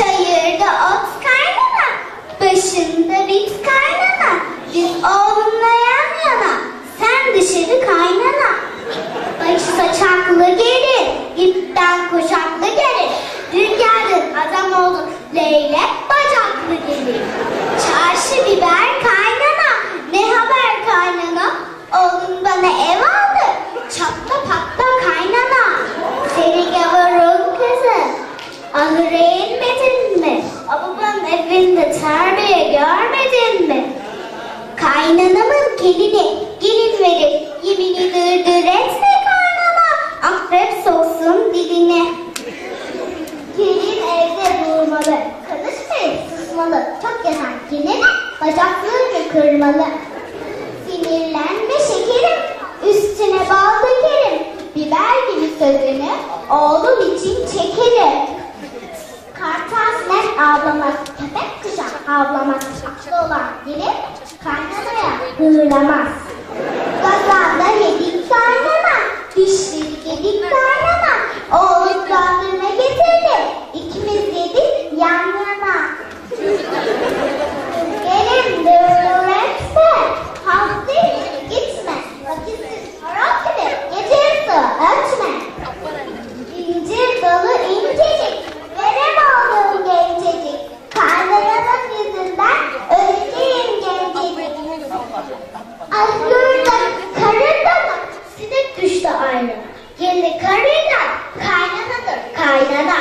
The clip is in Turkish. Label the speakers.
Speaker 1: Çayırda ot kaynana, başında bit kaynana. Biz oğlumla yan yana, sen dışarı kaynana. Başı saçaklı gelir, ipten koşaklı gelir. Dün geldin adam oldun, Leyla. Ahıra mi? Babamın evinde terbiye görmedin mi? Kaynanamın gelini, gelin verir, yemini dırdır etme kaynana, akrep soksun diline. Gelin evde durmalı, konuşmayıp susmalı, çok yatan gelin bacaklarını kırmalı. Sinirlenme şekerim, üstüne bal dökerim, biber gibi sözünü oğlum için çekerim. Sinek avlamaz, köpek kuşak avlamaz. Aklı olan gelin kaynanaya hırlamaz. Gazanda yedik kaynana, dişleri yedik kaynana. 我学的